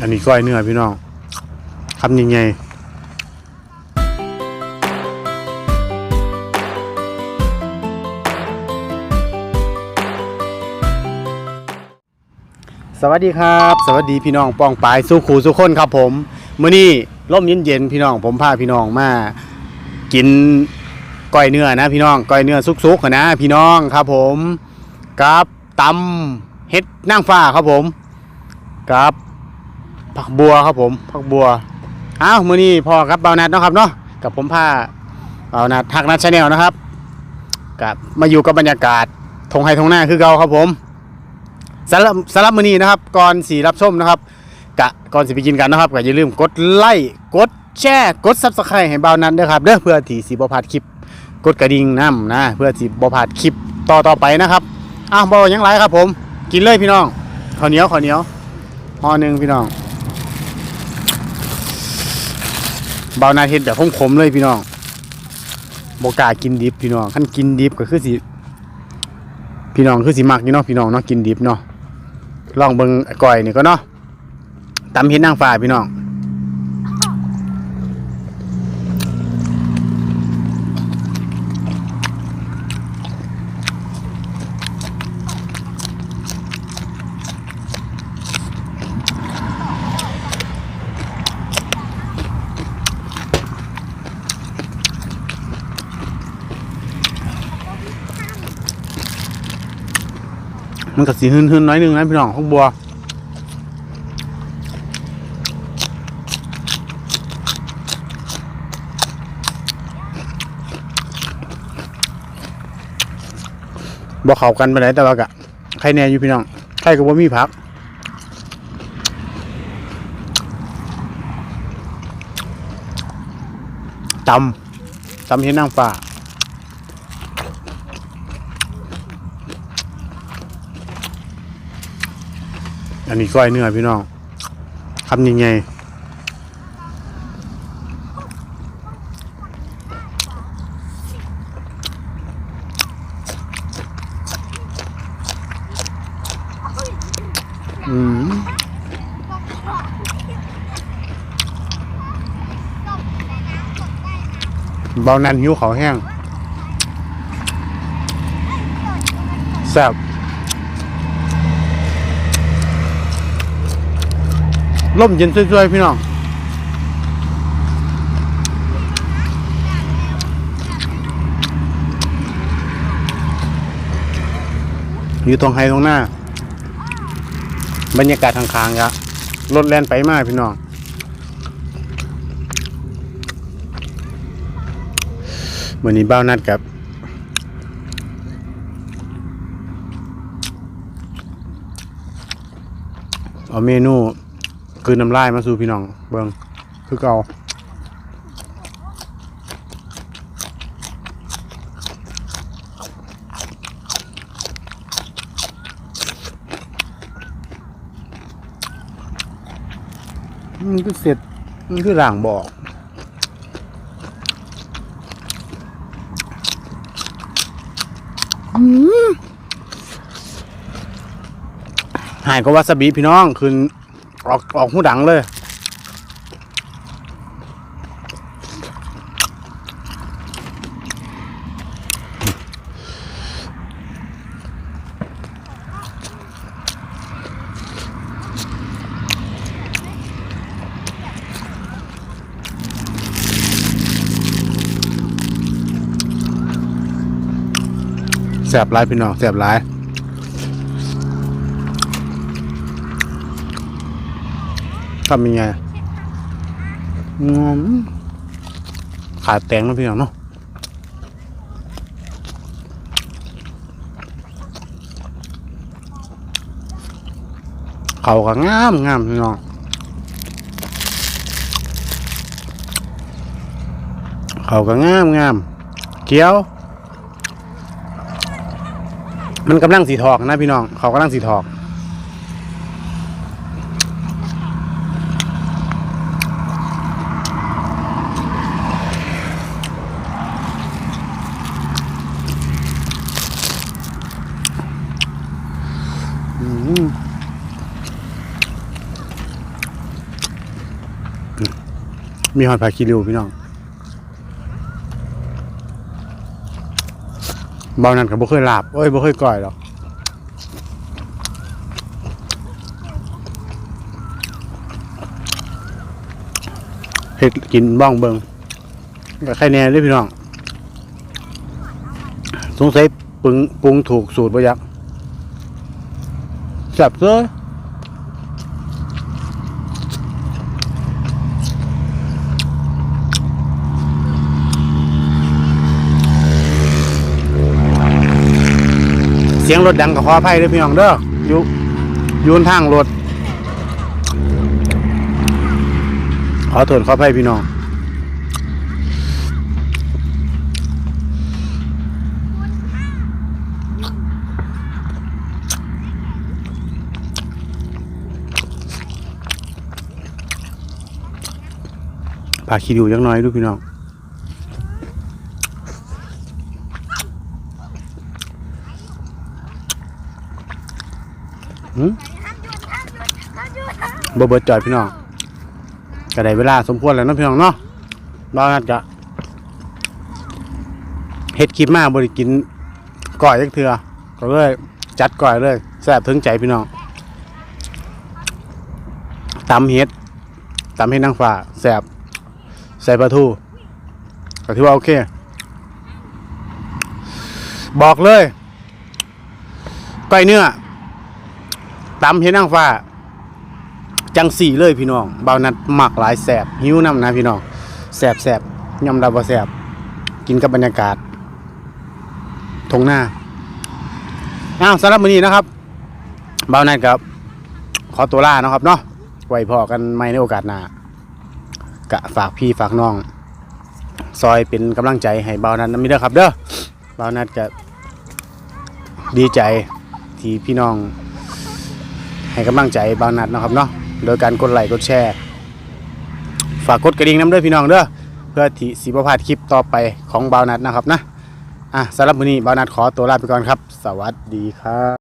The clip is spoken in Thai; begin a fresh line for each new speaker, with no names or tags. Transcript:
อันนี้ก้อยเนื้อพี่น้องทำยังไงสวัสดีครับ สวัสดีพี่น้องปองปายสู้ขู่สู้คนครับผมมื้อนี้ร่มเย็นๆพี่น้องผมพาพี่น้องมากินก้อยเนื้อนะพี่น้องก้อยเนื้อสุกๆนะพี่น้องครับผมกับตำเฮ็ดนางฟ้าครับผมกับ ผักบัวครับผมผักบัวอ้าวมื้อนี้พอครับเบานัดเนาะครับเนาะกับผมพาเบานัดทักนัดชาแนลนะครับกับมาอยู่กับบรรยากาศทงไฮทงหน้าคือเก่าครับผมสำหรับสำหรับมื้อนี้นะครับก่อนสีรับชมนะครับกะก่อนสิไปกินกันนะครับก็อย่าลืมกดไลค์กดแชร์กด Subscribe ให้เบานั้นด้วยครับเด้อเพื่อที่สิบ่พลาดคลิป กดกระดิ่งน้ำนะเพื่อสิบ่พลาดคลิปต่อต่อไปนะครับอ้าวบ่หยังไรครับผม กินเลยพี่น้องข้าวเหนียวข้าวเหนียวห่อหนึ่งพี่น้อง เบานาเฮ็ดแบบขมๆเลยพี่น้องบกากินดิบพี่น้องขั้นกินดิบก็คือสิพี่น้องคือสิมักอยู่เนาะพี่น้องเนาะกินดิบเนาะลองเบิ่งก้อยนี่ก็เนาะตำเห็ดนางฟ้าพี่น้อง มันก็สิหืนๆน้อยนึงนะพี่น้องของบัวบ่เข้ากันไปไหนแต่ว่ากะใครแน่อยู่พี่น้องใครก็บ่มีผักตำตำเห็ดนางฟ้า อันนี้ก้อยเนื้อพี่น้องทำยังไงอืมเบานันหิวเขาแห้งแซ่บ ล่มเย็นช่วยๆพี่น้องอยู่ตรงไฮตรงหน้า บรรยากาศทางคางครับรถแล่นไปมากพี่น้องวันนี้เบ้านัดกับเอาเมนู คือน้ำลายมาสู่พี่น้อง เบิ่งคือเก่ามันคือเสร็จมันคือหลังบอกหายก็วาซาบิพี่น้องคืน ออกออกหูดังเลยแสบหลายพี่น้องแสบหลาย ทำยังไงงอมขาดแตงนะพี่น้องเนาะเขาก็งามงามพี่น้องเขาก็งามงามเกี้ยว มันกำลังสีทอกนะพี่น้องเขากำลังสีทอก อืม มีหอดผักคีริวพี่น้องเบานั่นก็บ่เคยลาบโอ้ยบ่เคยก่อยหรอกเฮ็ดกินบ้องเบิงก็ใครแน่เลยพี่น้อง สงสัยปรุงปรุงถูกสูตรบ่ยักแซ่บเลย สียงรถดังกับขออภัยด้อพี่น้องเด้ออยู่ยูนทางรถขอโทษขออภัยพี่น้องพาคิดดูจักหน้อยดูพี่น้อง บ่เบิดจอยพี่น้องก็ได้เวลาสมควรแล้วนะพี่น้องเนาะบ้านัดกะเฮ็ดคลิปมาบ่ได้กินก่อยจักเทื่อก็เลยจัดก่อยเลยแซ่บถึงใจพี่น้องตำเฮ็ดตำเฮ็ดนางฟ้าแซ่บใส่ปลาทูก็ถือว่าโอเค บอกเลยก้อยเนื้อตำเห็นนางฟ้า จังสี่เลยพี่น้องเบานัดหมักหลายแสบหิวน้ำนะพี่น้องแสบแสบยำดาบ่แสบกินกับบรรยากาศทงหน้าอ้าวสำหรับมื้อนี้นะครับเบานัดกับขอตัวลาเนาะครับเนาะไว้พอกันใหม่ในโอกาสหน้ากะฝากพี่ฝากน้อง ซอยเป็นกำลังใจให้เบานัดนำมีเด้อครับ เด้อเบานัดก็ดีใจที่พี่น้องให้กำลังใจเบานัดเนาะครับเนาะ โดยการกดไลค์กดแชร์ ฝากกดกระดิ่งน้ำด้วยพี่น้องเด้อเพื่อที่สีประพาดคลิปต่อไปของบานัดนะครับนะอะสำหรับมื้อนี้บานัดขอตัวลาไปก่อนครับ สวัสดีครับ